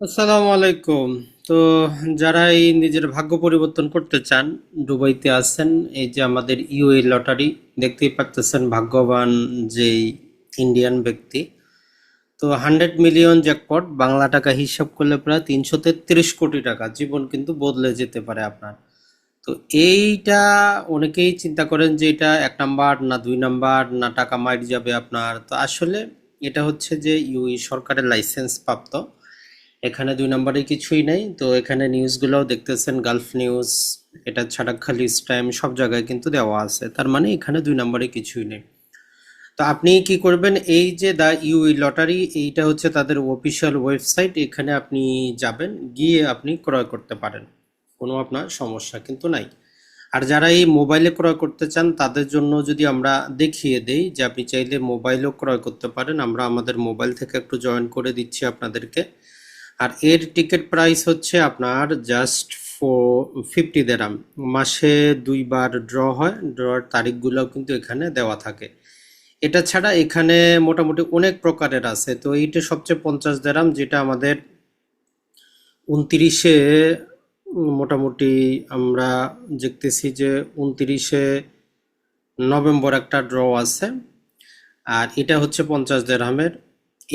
আসসালামু আলাইকুম। তো যারা এই নিজের ভাগ্য পরিবর্তন করতে চান, দুবাইতে আছেন, এই যে আমাদের ইউএ লটারি, দেখতেই পাচ্ছেন ভাগ্যবান যেই ইন্ডিয়ান ব্যক্তি। তো হান্ড্রেড মিলিয়ন জ্যাকপট বাংলা টাকা হিসাব করলে প্রায় তিনশো তেত্রিশ কোটি টাকা। জীবন কিন্তু বদলে যেতে পারে আপনার। তো এইটা অনেকেই চিন্তা করেন যে এটা এক নাম্বার না দুই নাম্বার, না টাকা মাইট যাবে আপনার। তো আসলে এটা হচ্ছে যে ইউই সরকারের লাইসেন্স প্রাপ্ত। এখানে দুই নম্বরে কিছুই নেই। তো এখানে নিউজগুলোও দেখতেছেন, গালফ নিউজ, এটা ছাড়া খালি টাইম সব জায়গায় কিন্তু দেওয়া আছে। তার মানে এখানে দুই নম্বরে কিছুই নেই। তো আপনি কি করবেন, এই যে দা ইউই লটারি, এইটা হচ্ছে তাদের অফিসিয়াল ওয়েবসাইট এখানে আপনি যাবেন, গিয়ে আপনি ক্রয় করতে পারেন। কোনো আপনার সমস্যা কিন্তু নাই। আর যারা এই মোবাইলে ক্রয় করতে চান, তাদের জন্য যদি আমরা দেখিয়ে দেই যে আপনি চাইলে মোবাইলও ক্রয় করতে পারেন, আমরা আমাদের মোবাইল থেকে একটু জয়েন করে দিচ্ছি আপনাদেরকে। আর এর টিকিট প্রাইস হচ্ছে আপনার জাস্ট ফোর ফিফটি দেরাম মাসে দুইবার ড্র হয় ড্রর তারিখগুলো কিন্তু এখানে দেওয়া থাকে। এটা ছাড়া এখানে মোটামুটি অনেক প্রকারের আছে। তো এইটা সবচেয়ে পঞ্চাশ দেরাম যেটা আমাদের উনতিরিশে মোটামুটি আমরা দেখতেছি যে উনতিরিশে নভেম্বর একটা ড্র আছে। আর এটা হচ্ছে পঞ্চাশ দেড়হামের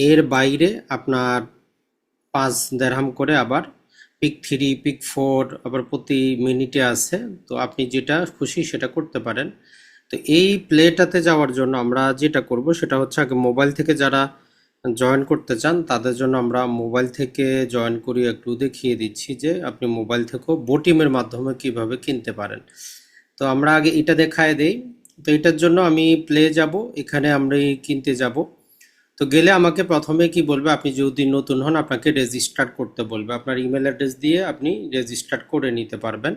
এর বাইরে আপনার পাঁচ দেড়হাম করে আবার পিক থ্রি পিক ফোর আবার প্রতি মিনিটে আছে। তো আপনি যেটা খুশি সেটা করতে পারেন। তো এই প্লেটাতে যাওয়ার জন্য আমরা যেটা করব সেটা হচ্ছে আগে মোবাইল থেকে যারা জয়েন করতে চান, তাদের জন্য আমরা মোবাইল থেকে জয়েন করি একটু দেখিয়ে দিচ্ছি যে আপনি মোবাইল থেকেও বোটিমের মাধ্যমে কীভাবে কিনতে পারেন। তো আমরা আগে এটা দেখায় দেই। তো এটার জন্য আমি প্লে যাব, এখানে আমরা কিনতে যাব। তো গেলে আমাকে প্রথমে কি বলবে? আপনি যদি নতুন হন, আপনাকে রেজিস্টার করতে বলবে। আপনার ইমেল অ্যাড্রেস দিয়ে আপনি রেজিস্টার করে নিতে পারবেন।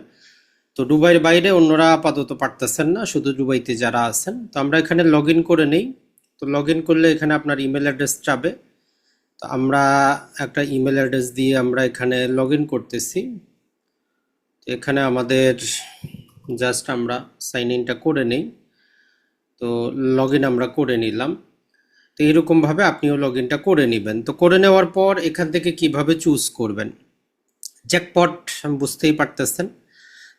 তো দুবাইয়ের বাইরে অন্যরা আপাতত পারতেছেন না, শুধু দুবাইতে যারা আছেন। তো আমরা এখানে লগ করে নেই। তো লগ করলে এখানে আপনার ইমেল অ্যাড্রেস চাবে তো আমরা একটা ইমেল অ্যাড্রেস দিয়ে আমরা এখানে লগ করতেছি। এখানে আমাদের জাস্ট আমরা সাইন ইনটা করে নেই। তো লগ আমরা করে নিলাম। তো এরকমভাবে আপনিও লগ ইনটা করে নেবেন। তো করে নেওয়ার পর এখান থেকে কীভাবে চুজ করবেন? জ্যাকপট বুঝতেই পারতেছেন।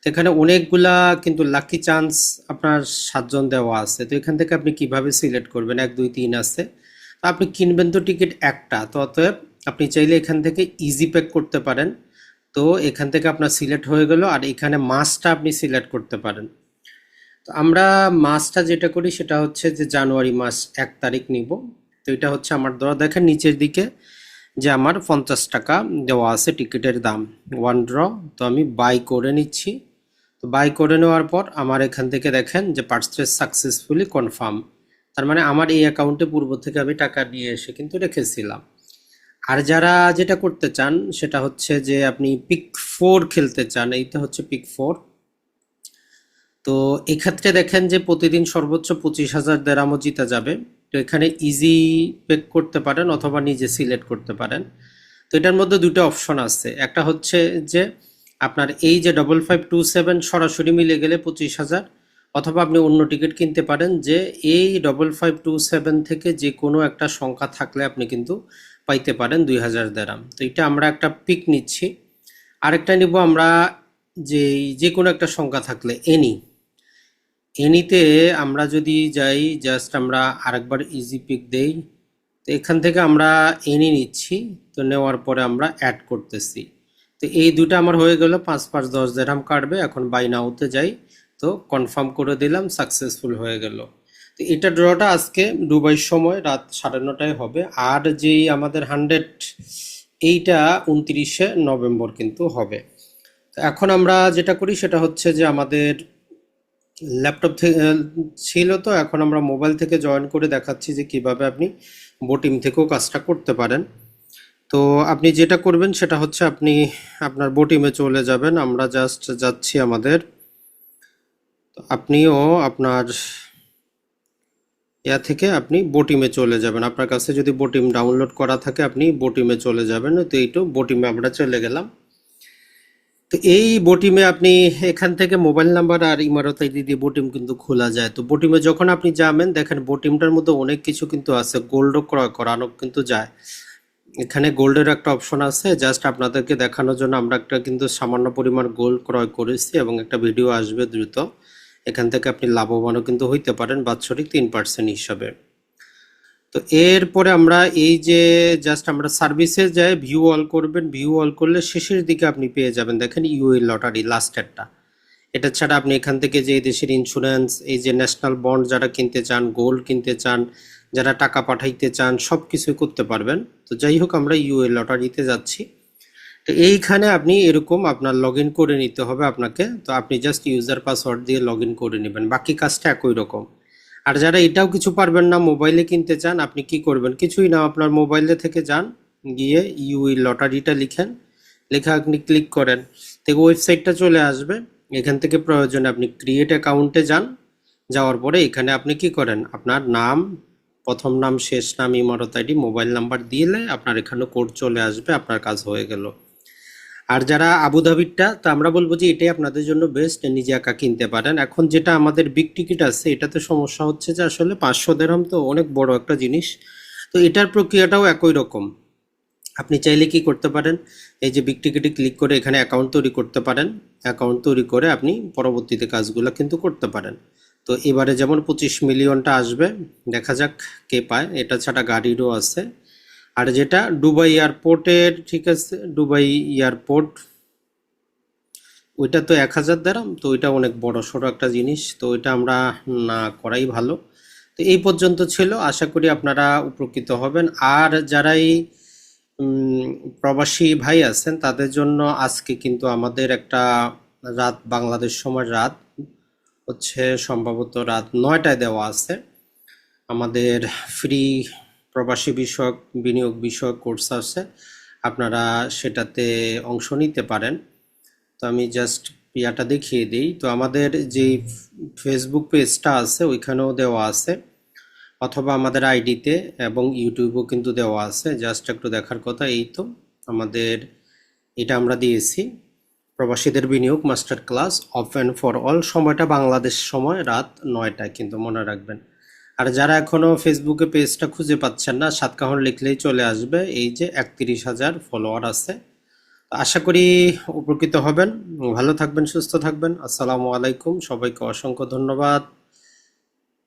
তো এখানে অনেকগুলা কিন্তু লাকি চান্স আপনার সাতজন দেওয়া আছে। তো এখান থেকে আপনি কীভাবে সিলেক্ট করবেন? এক, দুই, তিন আছে। তো আপনি কিনবেন তো টিকিট একটা। তো অতএব আপনি চাইলে এখান থেকে ইজি প্যাক করতে পারেন। তো এখান থেকে আপনার সিলেক্ট হয়ে গেল আর এখানে মাসটা আপনি সিলেক্ট করতে পারেন। তো আমরা মাসটা যেটা করি সেটা হচ্ছে যে জানুয়ারি মাস এক তারিখ নিব। তো এটা হচ্ছে আমার ধরা, দেখেন নিচের দিকে যে আমার পঞ্চাশ টাকা দেওয়া আছে টিকিটের দাম। ওয়ান ড্র তো আমি বাই করে নিচ্ছি। তো বাই করে নেওয়ার পর আমার এখান থেকে দেখেন যে পার্সেস সাকসেসফুলি কনফার্ম তার মানে আমার এই অ্যাকাউন্টে পূর্ব থেকে আমি টাকা নিয়ে এসে কিন্তু রেখেছিলাম। আর যারা যেটা করতে চান সেটা হচ্ছে যে আপনি পিক ফোর খেলতে চান, এইটা হচ্ছে পিক ফোর তো এক্ষেত্রে দেখেন যে প্রতিদিন সর্বোচ্চ পঁচিশ হাজার দেরামও জিতে যাবে। তো এখানে ইজি পেক করতে পারেন অথবা নিজে সিলেক্ট করতে পারেন। তো এটার মধ্যে দুটো অপশন আছে। একটা হচ্ছে যে আপনার এই যে ডবল ফাইভ টু সেভেন সরাসরি মিলে গেলে পঁচিশ হাজার অথবা আপনি অন্য টিকিট কিনতে পারেন যে এই ডবল ফাইভ টু সেভেন থেকে যে কোনো একটা সংখ্যা থাকলে আপনি কিন্তু পাইতে পারেন দুই হাজার দেরাম তো এটা আমরা একটা পিক নিচ্ছি। আরেকটা নিব আমরা যে যে কোনো একটা সংখ্যা থাকলে এনি এনিতে আমরা যদি যাই জাস্ট আমরা আরেকবার ইজি পিক দেই, তো এখান থেকে আমরা এনি নিচ্ছি, তো নেওয়ার পরে আমরা অ্যাড করতেছি। তো এই দুটো আমার হয়ে গেল, পাঁচ পাঁচ দশ দেড়াম কাটবে, এখন বাই নাওতে যাই, তো কনফার্ম করে দিলাম সাকসেসফুল হয়ে গেল। তো এটা ড্রটা আজকে দুবাইয়ের সময়, রাত সাড়ে নটায় হবে, আর যেই আমাদের হান্ড্রেড এইটা উনত্রিশে নভেম্বর কিন্তু হবে। তো এখন আমরা যেটা করি, সেটা হচ্ছে যে আমাদের ল্যাপটপ থেকে ছিল তো, এখন আমরা মোবাইল থেকে জয়েন করে দেখাচ্ছি যে কীভাবে আপনি বোটিং থেকেও কাজটা করতে পারেন। তো আপনি যেটা করবেন, সেটা হচ্ছে আপনি আপনার বোটিমে চলে যাবেন। আমরা জাস্ট যাচ্ছি আমাদের। আপনিও আপনার ইয়া থেকে আপনি বোটিমে চলে যাবেন। আপনার কাছে যদি বোটিম ডাউনলোড করা থাকে, আপনি বোটিমে চলে যাবেন। তো এইটু বোটিমে আমরা চলে গেলাম। তো এই বোটিমে আপনি এখান থেকে মোবাইল নাম্বার আর ইমারত আইডি দিয়ে বোটিম কিন্তু খোলা যায়। তো বোটিমে যখন আপনি যাবেন, দেখেন বোটিমটার মধ্যে অনেক কিছু কিন্তু আছে। গোল্ডও ক্রয় করানো কিন্তু যায়। এখানে গোল্ডের একটা অপশন আছে। জাস্ট আপনাদেরকে দেখানোর জন্য আমরা একটা কিন্তু সামান্য পরিমাণ গোল্ড ক্রয় করেছি এবং একটা ভিডিও আসবে দ্রুত। এখান থেকে আপনি লাভবানও কিন্তু হইতে পারেন বাৎসরিক তিন পার্সেন্ট হিসাবে। তো এরপরে আমরা এই যে জাস্ট আমরা সার্ভিসে যাই ভিউ অল করবেন ভিউ অল করলে শেষের দিকে আপনি পেয়ে যাবেন। দেখেন ইউএ লটারি লাস্টেরটা এটা ছাড়া আপনি এখান থেকে যে দেশের ইন্স্যুরেন্স এই যে ন্যাশনাল বন্ড যারা কিনতে চান গোল্ড কিনতে চান, যারা টাকা পাঠাইতে চান সব কিছুই করতে পারবেন। তো যাই হোক, আমরা ইউএ লটারিতে যাচ্ছি। তো এইখানে আপনি এরকম আপনার লগ করে নিতে হবে আপনাকে। তো আপনি জাস্ট ইউজার পাসওয়ার্ড দিয়ে লগ করে নেবেন। বাকি কাজটা একই রকম। আর যারা এটাও কিছু পারবেন না, মোবাইলে কিনতে চান, আপনি কি করবেন? কিছুই না, আপনার মোবাইলে থেকে যান, গিয়ে ইউই লটারিটা লিখেন। লেখা আপনি ক্লিক করেন। থেকে ওয়েবসাইটটা চলে আসবে। এখান থেকে প্রয়োজনে আপনি ক্রিয়েট অ্যাকাউন্টে যান। যাওয়ার পরে এখানে আপনি কি করেন? আপনার নাম, প্রথম নাম, শেষ নাম, ইমারত আইডি, মোবাইল নাম্বার দিলে আপনার এখানে কোড চলে আসবে, আপনার কাজ হয়ে গেল। আর যারা আবুধাবিরটা তো আমরা বলব যে এটাই আপনাদের জন্য বেস্ট নিজে একা কিনতে পারেন। এখন যেটা আমাদের বিগ টিকিট আছে, এটাতে সমস্যা হচ্ছে যে আসলে পাঁচশো দেরহাম তো অনেক বড় একটা জিনিস। তো এটার প্রক্রিয়াটাও একই রকম। আপনি চাইলে কি করতে পারেন? এই যে বিগ টিকিটে ক্লিক করে এখানে অ্যাকাউন্ট তৈরি করতে পারেন। অ্যাকাউন্ট তৈরি করে আপনি পরবর্তীতে কাজগুলো কিন্তু করতে পারেন। তো এবারে যেমন পঁচিশ মিলিয়নটা আসবে, দেখা যাক কে পায়। এটা ছাড়া গাড়িরও আছে। আর যেটা দুবাই এয়ারপোর্টের, ঠিক আছে, দুবাই এয়ারপোর্ট, ওইটা তো এক হাজার দেরাম, তো ওইটা অনেক বড় সড়ো একটা জিনিস, তো ওইটা আমরা না করাই ভালো। তো এই পর্যন্ত ছিল, আশা করি আপনারা উপকৃত হবেন। আর যারাই প্রবাসী ভাই আছেন, তাদের জন্য আজকে কিন্তু আমাদের একটা রাত, বাংলাদেশ সময় রাত, হচ্ছে সম্ভবত রাত নয়টায় দেওয়া আছে। আমাদের ফ্রি প্রবাসী বিষয়ক, বিনিয়োগ বিষয়ক কোর্স আছে। আপনারা সেটাতে অংশ নিতে পারেন। তো আমি জাস্ট ইয়াটা দেখিয়ে দিই। তো আমাদের যে ফেসবুক পেজটা আছে, ওইখানেও দেওয়া আছে। অথবা আমাদের আইডিতে এবং ইউটিউবেও কিন্তু দেওয়া আছে। জাস্ট একটু দেখার কথা, এই তো আমাদের এটা আমরা দিয়েছি। প্রবাসীদের বিনিয়োগ master class open for all সময়টা বাংলাদেশ সময়, রাত নয়টায়, কিন্তু মনে রাখবেন। আর যারা এখনও ফেসবুকে পেজটা খুঁজে পাচ্ছেন না, সাতকাহন লিখলেই চলে আসবে। এই যে একত্রিশ হাজার ফলোয়ার আছে। আশা করি উপকৃত হবেন। ভালো থাকবেন, সুস্থ থাকবেন। আসসালামু আলাইকুম। সবাইকে অসংখ্য ধন্যবাদ।